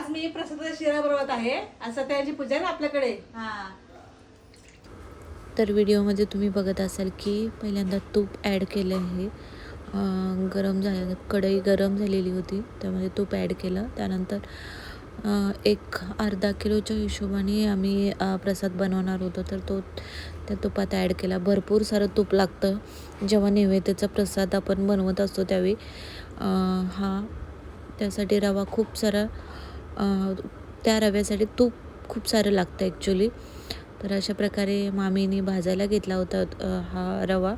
आज मी प्रसादाचा शिरा बनवत आहे. आज सत्याची पूजा आहे ना आपल्याकडे. हा. तर व्हिडिओमध्ये तुम्ही बघत असाल की पहिल्यांदा तूप ॲड केलं आहे. गरम झालं कढई गरम झालेली होती त्यामध्ये तूप ॲड केलं. त्यानंतर एक अर्धा किलोच्या हिशोबाने आम्ही प्रसाद बनवणार होतो. तर तो त्या तुपात ॲड केला. भरपूर सारं तूप लागतं. जेव्हा नैवेद्याचा प्रसाद आपण बनवत असतो त्यावेळी हा त्यासाठी रवा खूप सारा त्या रव्यासाठी तूप खूप सारं लागतं ॲक्च्युली तर अशा प्रकारे मामीने भाजायला घेतला होता हा रवा.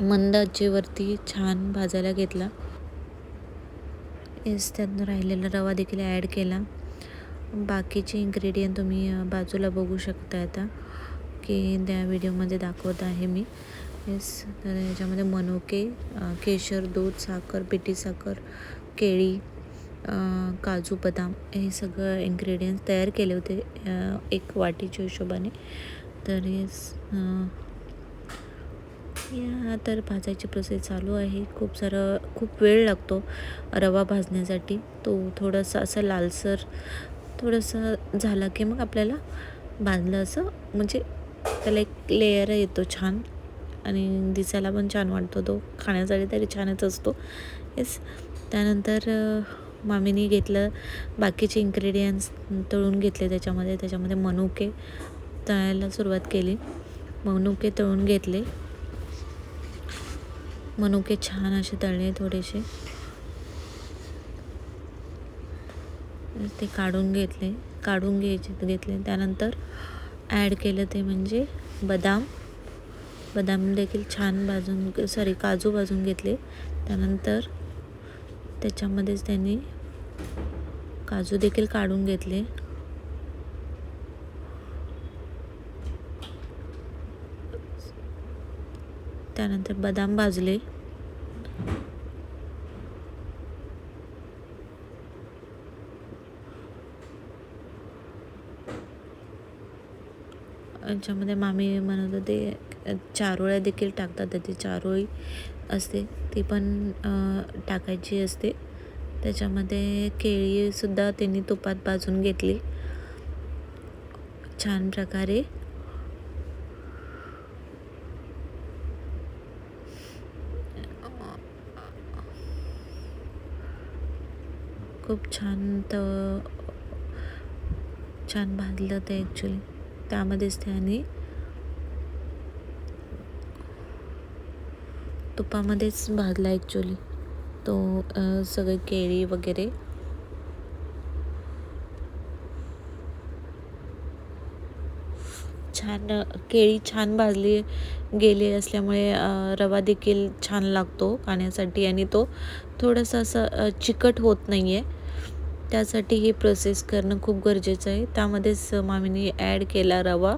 मंद आचेवरती छान भाजायला घेतला. येस त्यातनं राहिलेला रवा देखील ॲड केला. बाकीचे इन्ग्रेडियंट तुम्ही बाजूला बघू शकता आता की त्या व्हिडिओमध्ये दाखवत आहे मी. येस तर याच्यामध्ये मनुके केशर दूध साखर पिठी साखर केळी काजू बदाम हे सगळं इन्ग्रेडियंट्स तयार केले होते एक वाटीच्या हिशोबाने. तर या तर भाजायची प्रोसेस चालू आहे. खूप सारं खूप वेळ लागतो रवा भाजण्यासाठी. तो थोडासा असं लालसर थोडंसं झाला की मग आपल्याला भाजलं असं म्हणजे त्याला एक लेयर येतो छान. आणि दिसायला पण छान वाटतो तो. खाण्यासाठी तरी छानच असतो. येस त्यानंतर मामीने घेतलं बाकीचे इन्ग्रेडियंट्स तळून घेतले त्याच्यामध्ये त्याच्यामध्ये मनुके तळायला सुरुवात केली. मनुके तळून घेतले. मनुके छान असे तळले थोडेसे. ते काढून घेतले काढून घ्यायचे घेतले. त्यानंतर ॲड केलं ते म्हणजे बदाम. बदाम देखील छान भाजून सॉरी काजू भाजून घेतले. त्यानंतर त्याच्यामध्येच त्यांनी काजू देखील काढून घेतले. त्यानंतर बदाम भाजले. याच्यामध्ये मामी म्हणत होते चारोळ्या देखील टाकतात. त्याची चारोळी असते ती पण टाकायची असते. त्याच्यामध्ये केळीसुद्धा त्यांनी तुपात भाजून घेतली. छान प्रकारे. खूप छान तर छान भाजलं ते ॲक्च्युली त्यामध्येच त्याने तुपामध्येच भाजला ॲक्च्युली तो सगळे केळी वगैरे. छान केळी छान भाजली गेली असल्यामुळे रवा देखील छान लागतो खाण्यासाठी आणि तो थोडासा असं चिकट होत नाही आहे त्यासाठी ही प्रोसेस करणं खूप गरजेचं आहे. त्यामध्येच मामीने ॲड केला रवा.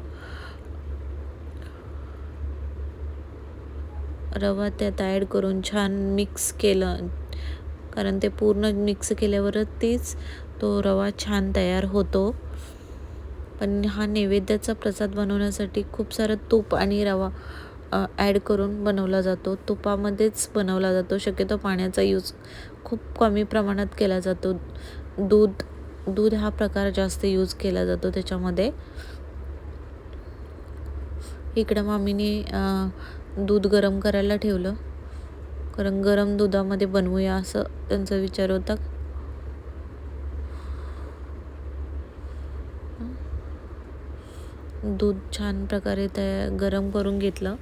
रवा त्यात ॲड करून छान मिक्स केलं. कारण ते पूर्ण मिक्स केल्यावरच तीच तो रवा छान तयार होतो. पण हा नैवेद्याचा प्रसाद बनवण्यासाठी खूप सारं तूप आणि रवा ॲड करून बनवला जातो. तुपामध्येच बनवला जातो. शक्यतो पाण्याचा यूज खूप कमी प्रमाणात केला जातो. दूध दूध हा प्रकार जास्त यूज केला जातो त्याच्यामध्ये. इकडं मामीने दूध गरम करायला ठेवलं. कारण गरम दुधामध्ये बनवूया असं त्यांचा विचार होता. दूध छान प्रकारे तयार गरम करून घेतलं.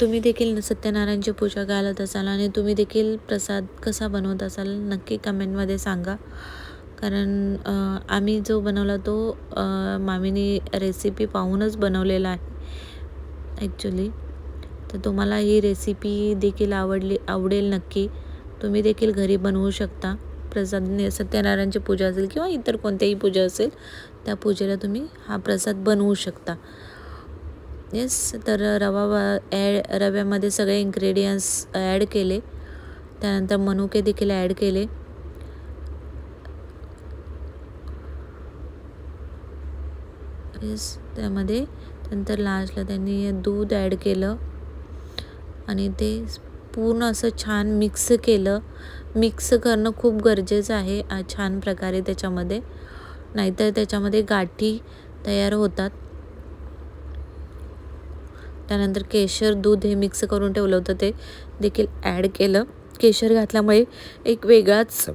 तुम्ही देखील सत्यनारायणची पूजा घालत असाल आणि तुम्ही देखील प्रसाद कसा बनवत असाल नक्की कमेंटमध्ये सांगा. कारण आम्ही जो बनवला तो मामीनी रेसिपी पाहूनच बनवलेला आहे ॲक्च्युली तर तुम्हाला ही रेसिपी देखील आवडली आवडेल नक्की. तुम्ही देखील घरी बनवू शकता. प्रसाद सत्यनारायणची पूजा असेल किंवा इतर कोणत्याही पूजा असेल त्या पूजेला तुम्ही हा प्रसाद बनवू शकता. येस तर रवा ॲड रव्यामध्ये सगळे इन्ग्रेडियंट्स ॲड केले. त्यानंतर मनुके देखील ॲड केले. येस त्यामध्ये नंतर लास्टला त्यांनी दूध ॲड केलं आणि ते पूर्ण असं छान मिक्स केलं. मिक्स करणं खूप गरजेचं आहे छान प्रकारे त्याच्यामध्ये. नाहीतर त्याच्यामध्ये गाठी तयार होतात. त्यानंतर केशर दूध हे मिक्स करून ठेवलं होतं ते देखील ॲड केलं. केशर घातल्यामुळे एक वेगळाच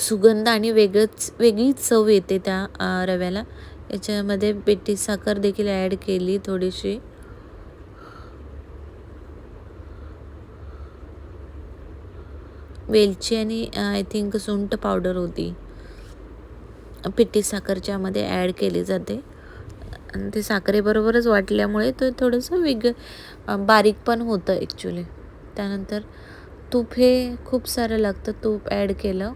सुगंध आणि वेगळंच वेगळीच चव येते त्या रव्याला. याच्यामध्ये पिठी साखर देखील ॲड केली थोडीशी. वेलची आणि आय थिंक सुंठ पावडर होती. पिठी साखरच्यामध्ये ॲड केली जाते. आणि ते साखरेबरोबरच वाटल्यामुळे ते थोडंसं वेग बारीक पण होतं ॲक्च्युली त्यानंतर तूप हे खूप सारं लागतं तूप ॲड केलं.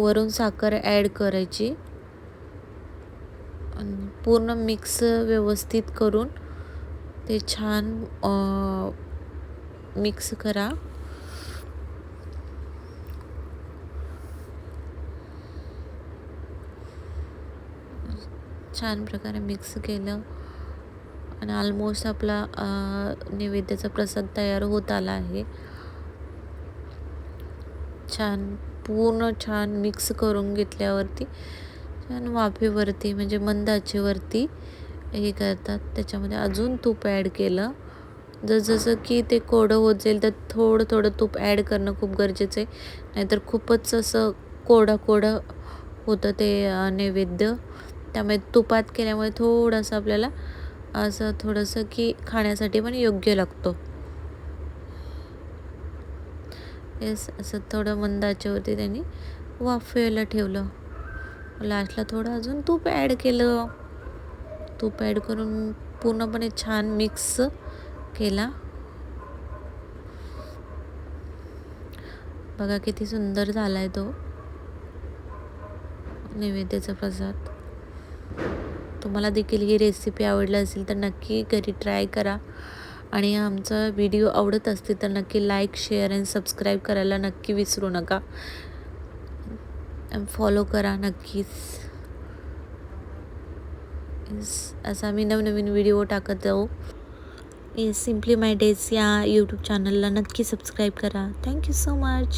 वरून साखर ॲड करायची. आणि पूर्ण मिक्स व्यवस्थित करून ते छान मिक्स करा. छान प्रकारे मिक्स केलं. आणि ऑलमोस्ट आपला नैवेद्याचा प्रसाद तयार होत आला आहे. छान पूर्ण छान मिक्स करून घेतल्यावरती छान वाफेवरती म्हणजे मंद आचेवरती हे करतात. त्याच्यामध्ये अजून तूप ॲड केलं. जसजसं की ते कोडं होत जाईल तर थोडं थोडं तूप ॲड करणं खूप गरजेचं आहे. नाहीतर खूपच असं कोडं कोडं होतं ते नैवेद्य. त्यामुळे तुपात केल्यामुळे थोडंसं आपल्याला असं थोडंसं की खाण्यासाठी पण योग्य लागतो. येस असं थोडं मंद आचेवरती त्यांनी. वाफवायला ठेवलं. लास्टला थोडं अजून तूप ॲड केलं. तूप ॲड करून पूर्णपणे छान मिक्स केला. बघा किती सुंदर झाला आहे तो. नैवेद्याचा प्रसाद. तुम्हाला देखील ही रेसिपी आवडली असेल तर नक्की घरी ट्राय करा. आणि आमचा व्हिडिओ आवडत असतील तर नक्की लाईक शेअर अँड सबस्क्राईब करायला नक्की विसरू नका. फॉलो करा नक्कीच. असं आम्ही नवनवीन व्हिडिओ टाकत जाऊ. सिम्पली माय डेज या यूट्यूब चॅनलला नक्की सबस्क्राईब करा. Thank you so much